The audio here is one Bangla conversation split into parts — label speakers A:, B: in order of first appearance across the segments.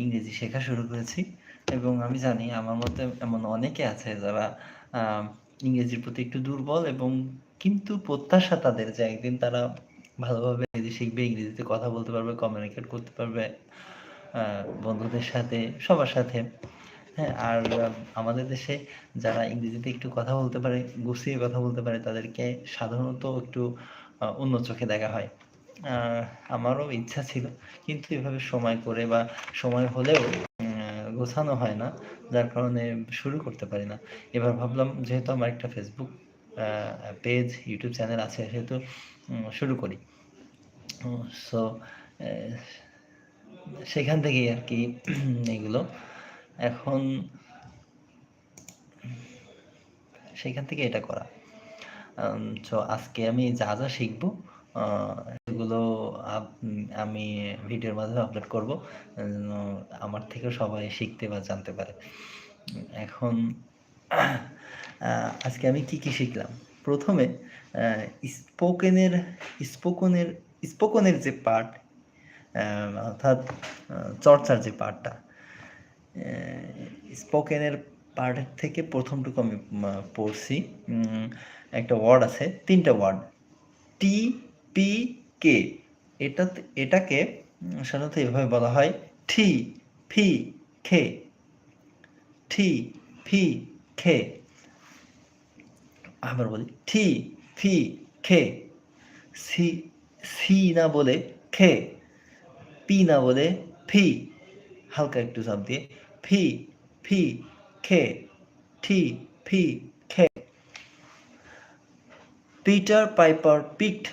A: ইংরেজি শেখা শুরু করেছি এবং আমি জানি আমার মধ্যে এমন অনেকে আছে যারা ইংরেজির প্রতি একটু দুর্বল এবং কিন্তু প্রত্যাশা তাদের যে একদিন তারা ভালোভাবে ইংরেজি শিখবে, ইংরেজিতে কথা বলতে পারবে কমিউনিকেট করতে পারবে বন্ধুদের সাথে, সবার সাথে। হ্যাঁ আর আমাদের দেশে যারা ইংরেজিতে একটু কথা বলতে পারে, গুছিয়ে কথা বলতে পারে, তাদেরকে সাধারণত একটু অন্য চোখে দেখা হয়। আমারও ইচ্ছা ছিল। কিন্তু এভাবে সময় করে বা সময় হলেও গোছানো হয় না। যার কারণে শুরু করতে পারি না। এবার ভাবলাম, যেহেতু আমার একটা ফেসবুক পেজ ইউটিউব চ্যানেল আছে, সেহেতু শুরু করি। সো সেখান থেকেই আর কি, এগুলো। এখন, সেখান থেকে এটা করা। তো আজকে আমি যা যা শিখব আমি ভিডিওর মাধ্যমে আপলোড করব আমার থেকে সবাই শিখতে বা জানতে পারে। এখন আজকে আমি কি কি শিখলাম? প্রথমে স্পোকেনের স্পোকনের স্পোকনের যে পার্ট অর্থাৎ চর্চার যে পার্টটা স্পোকেনের পার্টের থেকে প্রথমটুকু আমি পড়ছি। একটা ওয়ার্ড আছে, তিনটা ওয়ার্ড টি পি কে এটা এটাকে সাধারণত এভাবে বলা হয় ঠি ফি খে ঠি ফি খে আবার বলি ঠি ফি খে সি সি না বলে খে পি না বলে ফি হালকা একটু চাপ দিয়ে ফি ফি খে ঠি ফি খে Peter Piper picked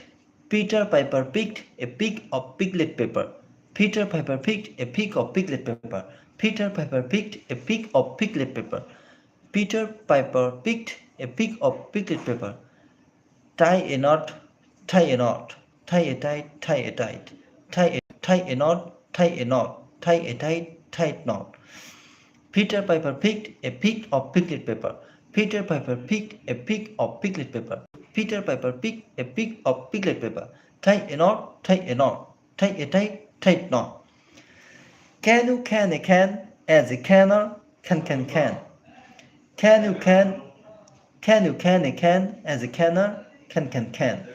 A: Peter Piper picked a pick of piglet paper. Peter Piper picked a pick of piglet paper. Peter Piper picked a pick of piglet paper. Peter Piper picked a pick of piglet paper. Tie a knot, tie a knot, tie a tight, tie a tight, tie a tie a knot, tie a knot, tie a tight, tight knot. Peter Piper picked a pick of piglet paper. Peter Piper picked a pick of piglet paper. Peter Piper picked a pick of piglet paper. Tie a knot, tie a knot, tie a tight, tight knot. Can you can a can as a canner, can can can. Can you can, can you can a can as a canner, can can can.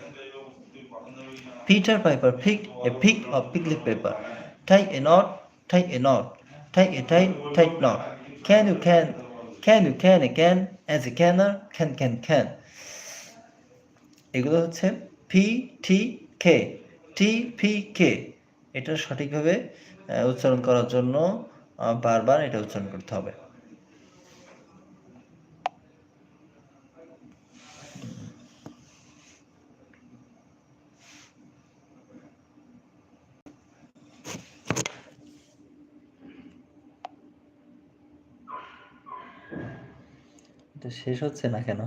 A: Peter Piper picked a pick of piglet paper. Tie a knot, tie a knot, tie a tight, tight knot. Can you can, can you can again as a canner, can can can. এগুলো হচ্ছে পি টি কে টি পি কে এটা সঠিকভাবে উচ্চারণ করার জন্য বারবার এটা উচ্চারণ করতে হবে। শেষ হচ্ছে না কেন?